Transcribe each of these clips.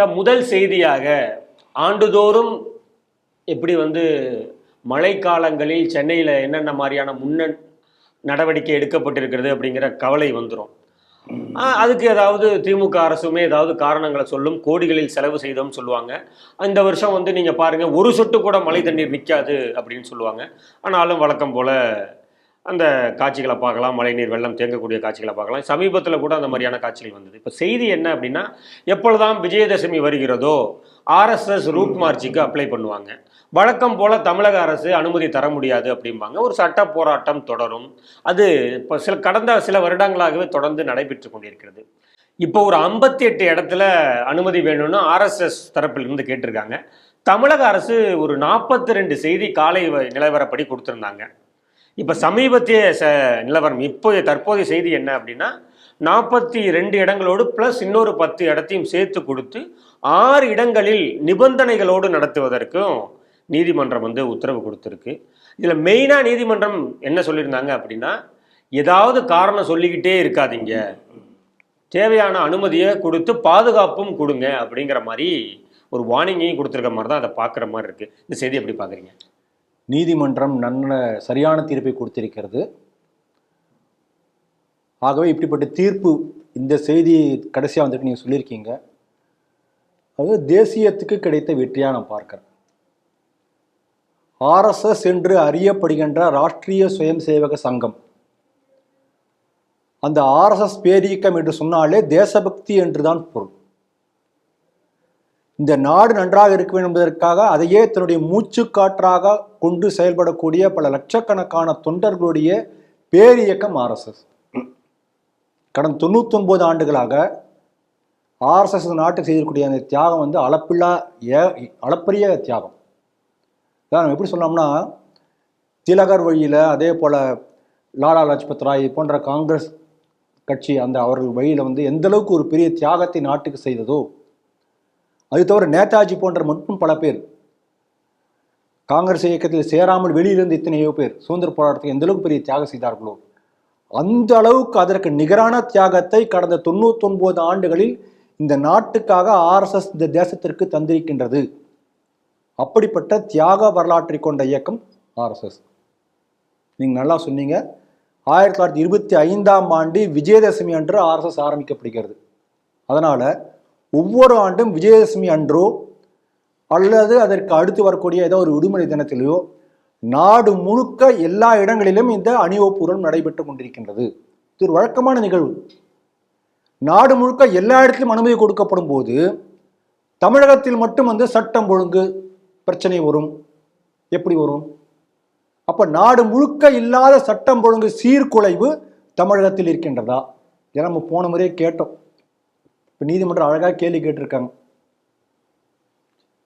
Sir முதல் செய்தியாக ஆண்டுதோறும் எப்படி வந்து மழைக்காலங்களில் சென்னையில் என்னென்ன மாதிரியான முன்ன நடவடிக்கை எடுக்கப்பட்டிருக்கிறது அப்படிங்கிற கவலை வந்துடும் அதுக்கு ஏதாவது திமுக அரசுமே ஏதாவது காரணங்களை சொல்லும் கோடிகளில் செலவு செய்தோம்னு சொல்லுவாங்க. இந்த வருஷம் வந்து நீங்கள் பாருங்கள் ஒரு சொட்டு கூட மழை தண்ணீர் நிற்காது அப்படின்னு சொல்லுவாங்க. ஆனாலும் வழக்கம் போல் அந்த காட்சிகளை பார்க்கலாம் மழைநீர் வெள்ளம் தேங்கக்கூடிய காட்சிகளை பார்க்கலாம். சமீபத்தில் கூட அந்த மாதிரியான காட்சிகள் வந்தது. இப்போ செய்தி என்ன அப்படின்னா எப்பொழுதாம் விஜயதசமி வருகிறதோ ஆர்எஸ்எஸ் ரூட் மார்ச்சுக்கு அப்ளை பண்ணுவாங்க. வழக்கம் போல் தமிழக அரசு அனுமதி தர முடியாது அப்படிம்பாங்க. ஒரு சட்ட போராட்டம் தொடரும். அது இப்போ சில கடந்த சில வருடங்களாகவே தொடர்ந்து நடைபெற்று கொண்டிருக்கிறது. இப்போ ஒரு ஐம்பத்தி எட்டு இடத்துல அனுமதி வேணும்னு ஆர்எஸ்எஸ் தரப்பிலிருந்து கேட்டிருக்காங்க. தமிழக அரசு ஒரு நாற்பத்தி ரெண்டு செய்தி காலை நிலவரப்படி கொடுத்துருந்தாங்க. இப்போ சமீபத்திய ச நிலவரம் இப்போ தற்போதைய செய்தி என்ன அப்படின்னா நாற்பத்தி ரெண்டு இடங்களோடு ப்ளஸ் இன்னொரு பத்து இடத்தையும் சேர்த்து கொடுத்து ஆறு இடங்களில் நிபந்தனைகளோடு நடத்துவதற்கும் நீதிமன்றம் வந்து உத்தரவு கொடுத்துருக்கு. இதில் மெயினாக நீதிமன்றம் என்ன சொல்லியிருந்தாங்க அப்படின்னா ஏதாவது காரணம் சொல்லிக்கிட்டே இருக்காதீங்க. தேவையான அனுமதியை கொடுத்து பாதுகாப்பும் கொடுங்க அப்படிங்கிற மாதிரி ஒரு வார்னிங்கையும் கொடுத்துருக்க மாதிரி தான் அதை பார்க்குற மாதிரி இருக்குது இந்த செய்தி எப்படி பார்க்குறீங்க? நீதிமன்றம் நல்ல சரியான தீர்ப்பை கொடுத்திருக்கிறது. ஆகவே இப்படிப்பட்ட தீர்ப்பு இந்த செய்தி கடைசியாக வந்துட்டு நீங்கள் சொல்லியிருக்கீங்க. அது தேசியத்துக்கு கிடைத்த வெற்றியாக நான் பார்க்குறேன். ஆர்எஸ்எஸ் என்று அறியப்படுகின்ற ராஷ்ட்ரிய சுயம் சேவக சங்கம். அந்த ஆர்எஸ்எஸ் பேரியக்கம் என்று சொன்னாலே தேசபக்தி என்று தான் பொருள். இந்த நாடு நன்றாக இருக்க வேண்டும் என்பதற்காக அதையே தன்னுடைய மூச்சுக்காற்றாக கொண்டு செயல்படக்கூடிய பல லட்சக்கணக்கான தொண்டர்களுடைய பேரியக்கம் ஆர்எஸ்எஸ் கடந்த தொண்ணூத்தொன்பது ஆண்டுகளாக ஆர்எஸ்எஸ் நாட்டுக்கு செய்திருக்கூடிய அந்த தியாகம் வந்து அளப்பில்லா ஏ அளப்பரிய தியாகம். அதான் நம்ம எப்படி சொன்னோம்னா திலகர் வழியில் அதே போல் லாலா லஜ்பத் ராய் போன்ற காங்கிரஸ் கட்சி அந்த அவர்கள் வழியில் வந்து எந்தளவுக்கு ஒரு பெரிய தியாகத்தை நாட்டுக்கு செய்ததோ அது தவிர நேதாஜி போன்ற மட்டும் பல பேர். காங்கிரஸ் இயக்கத்தில் சேராமல் வெளியிலிருந்து இத்தனையோ பேர் சுதந்திர போராட்டத்துக்கு எந்த அளவுக்கு பெரிய தியாகம் செய்தார்களோ அந்த அளவுக்கு அதற்கு நிகரான தியாகத்தை கடந்த தொண்ணூத்தொன்பது ஆண்டுகளில் இந்த நாட்டுக்காக ஆர்எஸ்எஸ் இந்த தேசத்திற்கு தந்திருக்கின்றது. அப்படிப்பட்ட தியாக வரலாற்றை கொண்ட இயக்கம் ஆர்எஸ்எஸ் நீங்கள் நல்லா சொன்னீங்க. ஆயிரத்தி தொள்ளாயிரத்தி இருபத்தி ஐந்தாம் ஆண்டு விஜயதசமி அன்று ஆர்எஸ்எஸ் ஆரம்பிக்கப்படுகிறது. அதனால் ஒவ்வொரு ஆண்டும் விஜயதசமி அன்றோ அல்லது அதற்கு அடுத்து வரக்கூடிய ஏதோ ஒரு விடுமுறை தினத்திலேயோ நாடு முழுக்க எல்லா இடங்களிலும் இந்த அணிவகுப்புகள் நடைபெற்று கொண்டிருக்கின்றது. இது ஒரு வழக்கமான நிகழ்வு. நாடு முழுக்க எல்லா இடத்திலும் அனுமதி கொடுக்கப்படும் போது தமிழகத்தில் மட்டும் வந்து சட்டம் ஒழுங்கு பிரச்சனை வரும். எப்படி வரும்? அப்ப நாடு முழுக்க இல்லாத சட்டம் ஒழுங்கு சீர்குலைவு தமிழகத்தில் இருக்கின்றதா? இதை நம்ம போன முறையே கேட்டோம். இப்போ நீதிமன்றம் அழகாக கேள்வி கேட்டிருக்காங்க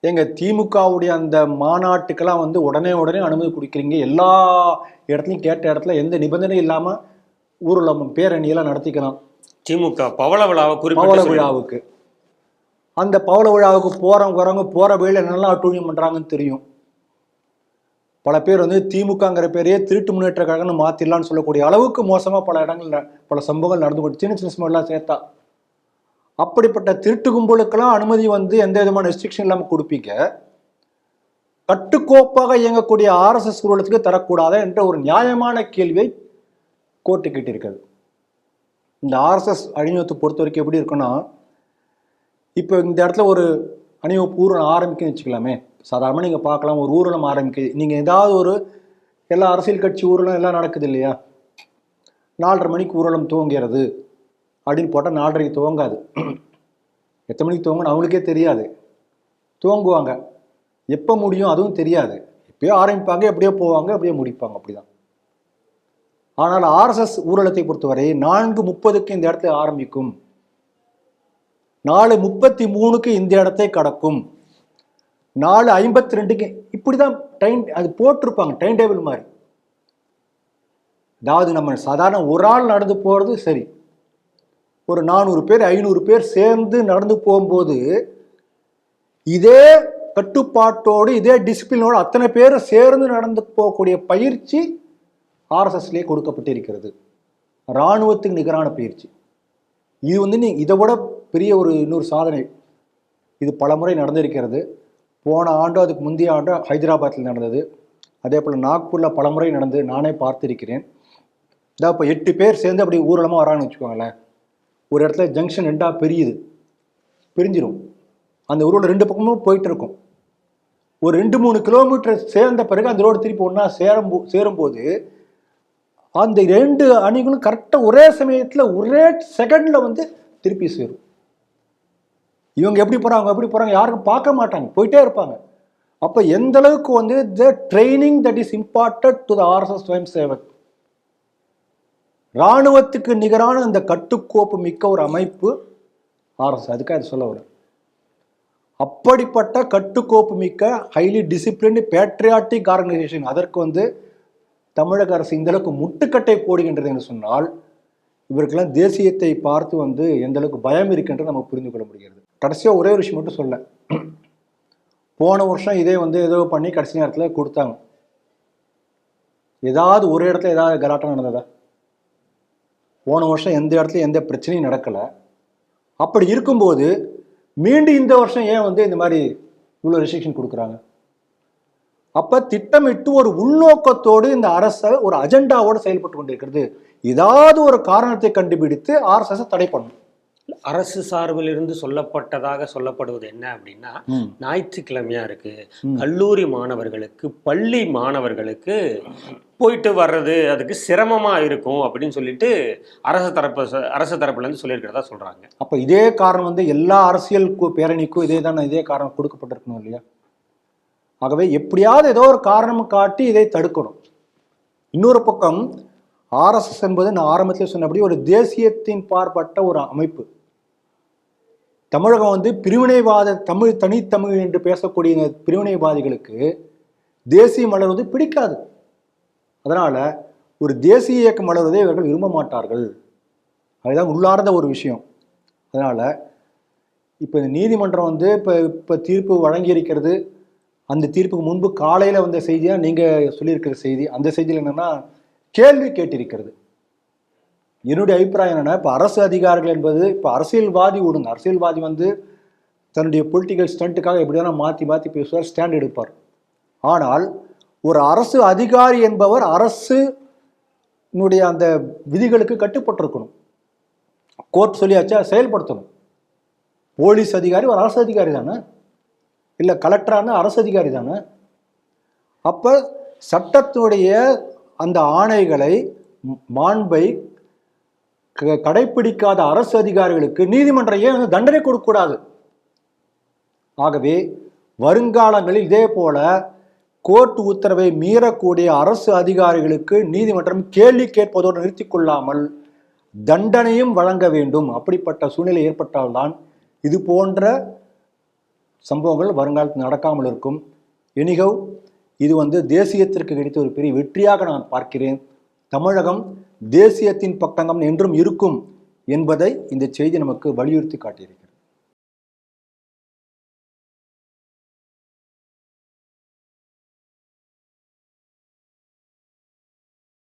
எங்க திமுகவுடைய அந்த மாநாட்டுக்கெல்லாம் வந்து உடனே உடனே அனுமதி கொடுக்குறீங்க எல்லா இடத்துலையும் கேட்ட இடத்துல எந்த நிபந்தனையும் இல்லாமல் ஊரில் பேரணியெல்லாம் நடத்திக்கலாம் திமுக பவள விழாவை பவள விழாவுக்கு அந்த பவள விழாவுக்கு போறவங்க வரவங்க போற வழியில என்னெல்லாம் அட்டூழியம் பண்றாங்கன்னு தெரியும் பல பேர் வந்து திமுகங்கிற பேரையே திருட்டு முன்னேற்ற கழகம்னு மாத்திடலாம்னு சொல்லக்கூடிய அளவுக்கு மோசமா பல இடங்கள்ல பல சம்பவங்கள் நடந்து கொண்டு சின்ன சின்ன சம்பவம்லாம் சேர்த்தா அப்படிப்பட்ட திருட்டு கும்பலுக்கெல்லாம் அனுமதி வந்து எந்த விதமான ரெஸ்ட்ரிக்ஷன் இல்லாமல் கொடுப்பீங்க? கட்டுக்கோப்பாக இயங்கக்கூடிய ஆர்எஸ்எஸ் ஊர்வலத்துக்கு தரக்கூடாதா என்ற ஒரு நியாயமான கேள்வியை கோர்ட்டு கேட்டிருக்கிறது. இந்த ஆர்எஸ்எஸ் அணிவகுப்பு பொறுத்த வரைக்கும் எப்படி இருக்குன்னா இப்போ இந்த இடத்துல ஒரு அணிவகுப்பு ஊர்வலம் ஆரம்பிக்குன்னு வச்சுக்கலாமே. சாதாரணமாக நீங்கள் பார்க்கலாம் ஒரு ஊர்வலம் ஆரம்பிக்குது நீங்கள் ஏதாவது ஒரு எல்லா அரசியல் கட்சி ஊர்வலம் எல்லாம் நடக்குது இல்லையா? நாலரை மணிக்கு ஊரலம் துவங்கிறது அப்படின்னு போட்டால் நாலரைக்கு துவங்காது. எத்தனை மணிக்கு துவங்கணும் அவங்களுக்கே தெரியாது. துவங்குவாங்க. எப்போ முடியும் அதுவும் தெரியாது. எப்பயோ ஆரம்பிப்பாங்க எப்படியோ போவாங்க அப்படியே முடிப்பாங்க அப்படிதான். ஆனால் ஆர்எஸ்எஸ் ஊழலத்தை பொறுத்தவரை நான்கு முப்பதுக்கு இந்த இடத்துல ஆரம்பிக்கும். நாலு முப்பத்தி மூணுக்கு இந்த இடத்தை கடக்கும். நாலு ஐம்பத்தி ரெண்டுக்கு இப்படி தான் டைம் அது போட்டிருப்பாங்க டைம் டேபிள் மாதிரி. அதாவது நம்ம சாதாரண ஒரு ஆள் நடந்து போகிறது சரி. ஒரு நானூறு பேர் ஐநூறு பேர் சேர்ந்து நடந்து போகும்போது இதே கட்டுப்பாட்டோடு இதே டிசிப்ளினோடு அத்தனை பேரும் சேர்ந்து நடந்து போகக்கூடிய பயிற்சி ஆர்எஸ்எஸ்லேயே கொடுக்கப்பட்டிருக்கிறது. இராணுவத்துக்கு நிகரான பயிற்சி. இது வந்து நீ இதை விட பெரிய ஒரு இன்னொரு சாதனை. இது பலமுறை நடந்திருக்கிறது. போன ஆண்டு அதுக்கு முந்தைய ஆண்டு ஹைதராபாத்தில் நடந்தது. அதே போல் நாக்பூரில் பலமுறை நடந்து நானே பார்த்திருக்கிறேன். இதான் இப்போ எட்டு பேர் சேர்ந்து அப்படி ஊர்வலமாக வராங்கன்னு வச்சுக்கோங்களேன். ஒரு இடத்துல ஜங்ஷன் ரெண்டாக பிரியுது. பிரிஞ்சிடும் அந்த ஊரில் ரெண்டு பக்கமும் போயிட்டு இருக்கும் ஒரு ரெண்டு மூணு கிலோமீட்டர் சேர்ந்த பிறகு அந்த ரோடு திருப்பி ஒன்றா சேரும் சேரும்போது அந்த ரெண்டு அணிகளும் கரெக்டாக ஒரே சமயத்தில் ஒரே செகண்டில் வந்து திருப்பி சேரும். இவங்க எப்படி போகிறாங்க எப்படி போகிறாங்க யாருக்கும் பார்க்க மாட்டாங்க. போயிட்டே இருப்பாங்க. அப்போ எந்த அளவுக்கு வந்து the training that is imparted to the RSS Swayamsevak இராணுவத்துக்கு நிகரான இந்த கட்டுக்கோப்பு மிக்க ஒரு அமைப்பு ஆர்எஸ் அதுக்காக அது சொல்ல வரேன். அப்படிப்பட்ட கட்டுக்கோப்பு மிக்க ஹைலி டிசிப்ளின்டு பேட்ரியாட்டிக் ஆர்கனைசேஷன் அதற்கு வந்து தமிழக அரசு இந்த அளவுக்கு முட்டுக்கட்டை போடுகின்றது என்று சொன்னால் இவருக்கெல்லாம் தேசியத்தை பார்த்து வந்து எந்த அளவுக்கு பயம் இருக்கின்றது நம்ம புரிந்து கொள்ள முடிகிறது. கடைசியாக ஒரே ஒரு விஷயம் மட்டும் சொல்ல போன வருஷம் இதே வந்து ஏதோ பண்ணி கடைசி நேரத்தில் கொடுத்தாங்க. ஏதாவது ஒரு இடத்துல ஏதாவது கலாட்டம் நடந்ததா? போன வருஷம் எந்த இடத்துல எந்த பிரச்சனையும் நடக்கலை. அப்படி இருக்கும்போது மீண்டும் இந்த வருஷம் ஏன் வந்து இந்த மாதிரி இவ்வளோ ரெஸ்ட்ரிக்ஷன் கொடுக்குறாங்க? அப்ப திட்டமிட்டு ஒரு உள்நோக்கத்தோடு இந்த அரசை ஒரு அஜெண்டாவோடு செயல்பட்டு கொண்டிருக்கிறது. ஏதாவது ஒரு காரணத்தை கண்டுபிடித்து ஆர்எஸ்எஸ் தடை பண்ணும் அரசு சார்பில் இருந்து சொல்லப்பட்டதாக சொல்லப்படுவது என்ன அப்படின்னா. ஞாயிற்றுக்கிழமையா இருக்கு. கல்லூரி மாணவர்களுக்கு பள்ளி மாணவர்களுக்கு போயிட்டு வர்றது அதுக்கு சிரமமாக இருக்கும் அப்படின்னு சொல்லிட்டு அரசு தரப்பு அரசு தரப்புலேருந்து சொல்லியிருக்கிறதா சொல்கிறாங்க அப்போ இதே காரணம் வந்து எல்லா அரசியல் பேரணிக்கும் இதே தானே இதே காரணம் கொடுக்கப்பட்டிருக்கணும் இல்லையா? ஆகவே எப்படியாவது ஏதோ ஒரு காரணம் காட்டி இதை தடுக்கணும். இன்னொரு பக்கம் ஆர்எஸ்எஸ் என்பது நான் ஆரம்பத்தில் சொன்னபடி ஒரு தேசியத்தின் பார்ப்பட்ட ஒரு அமைப்பு. தமிழகம் வந்து பிரிவினைவாத தமிழ் தனித்தமிழ் என்று பேசக்கூடிய பிரிவினைவாதிகளுக்கு தேசிய மலர் வந்து பிடிக்காது. அதனால் ஒரு தேசிய இயக்கம் வளர்வதை இவர்கள் விரும்ப மாட்டார்கள். அதுதான் உள்ளார்ந்த ஒரு விஷயம். அதனால் இப்போ இந்த நீதிமன்றம் வந்து இப்போ இப்போ தீர்ப்பு வழங்கியிருக்கிறது அந்த தீர்ப்புக்கு முன்பு காலையில் வந்த செய்தியாக நீங்கள் சொல்லியிருக்கிற செய்தி அந்த செய்தியில் என்னென்னா கேள்வி கேட்டிருக்கிறது. என்னுடைய அபிப்பிராயம் என்னென்னா இப்போ அரசு அதிகாரிகள் என்பது இப்போ அரசியல்வாதி விடுங்க அரசியல்வாதி வந்து தன்னுடைய பொலிட்டிக்கல் ஸ்டண்ட்டுக்காக எப்படி வேணால் மாற்றி மாற்றி பேசுவார் ஸ்டாண்ட் எடுப்பார். ஆனால் ஒரு அரசு அதிகாரி என்பவர் அரசுனுடைய அந்த விதிகளுக்கு கட்டுப்பட்டிருக்கணும். கோர்ட் சொல்லியாச்சா செயல்படுத்தணும். போலீஸ் அதிகாரி ஒரு அரசு அதிகாரி தானே? இல்லை கலெக்டரான அரசு அதிகாரி தானே? அப்போ சட்டத்தினுடைய அந்த ஆணைகளை மாண்பை க- கடைப்பிடிக்காத அரசு அதிகாரிகளுக்கு நீதிமன்றம் ஏன் வந்து தண்டனை கொடுக்கக்கூடாது? ஆகவே வருங்காலங்களில் இதே போல கோர்ட் உத்தரவை மீறக்கூடிய அரசு அதிகாரிகளுக்கு நீதிமன்றம் கேள்வி கேட்பதோடு நிறுத்திக் கொள்ளாமல் தண்டனையும் வழங்க வேண்டும். அப்படிப்பட்ட சூழ்நிலை ஏற்பட்டால்தான் இது போன்ற சம்பவங்கள் வருங்காலத்தில் நடக்காமல் இருக்கும். எனிகவ் இது வந்து தேசியத்திற்கு கிடைத்த ஒரு பெரிய வெற்றியாக நான் பார்க்கிறேன். தமிழகம் தேசியத்தின் பக்கங்கம் என்றும் இருக்கும் என்பதை இந்த செய்தி நமக்கு வலியுறுத்தி காட்டியிருக்கிறது.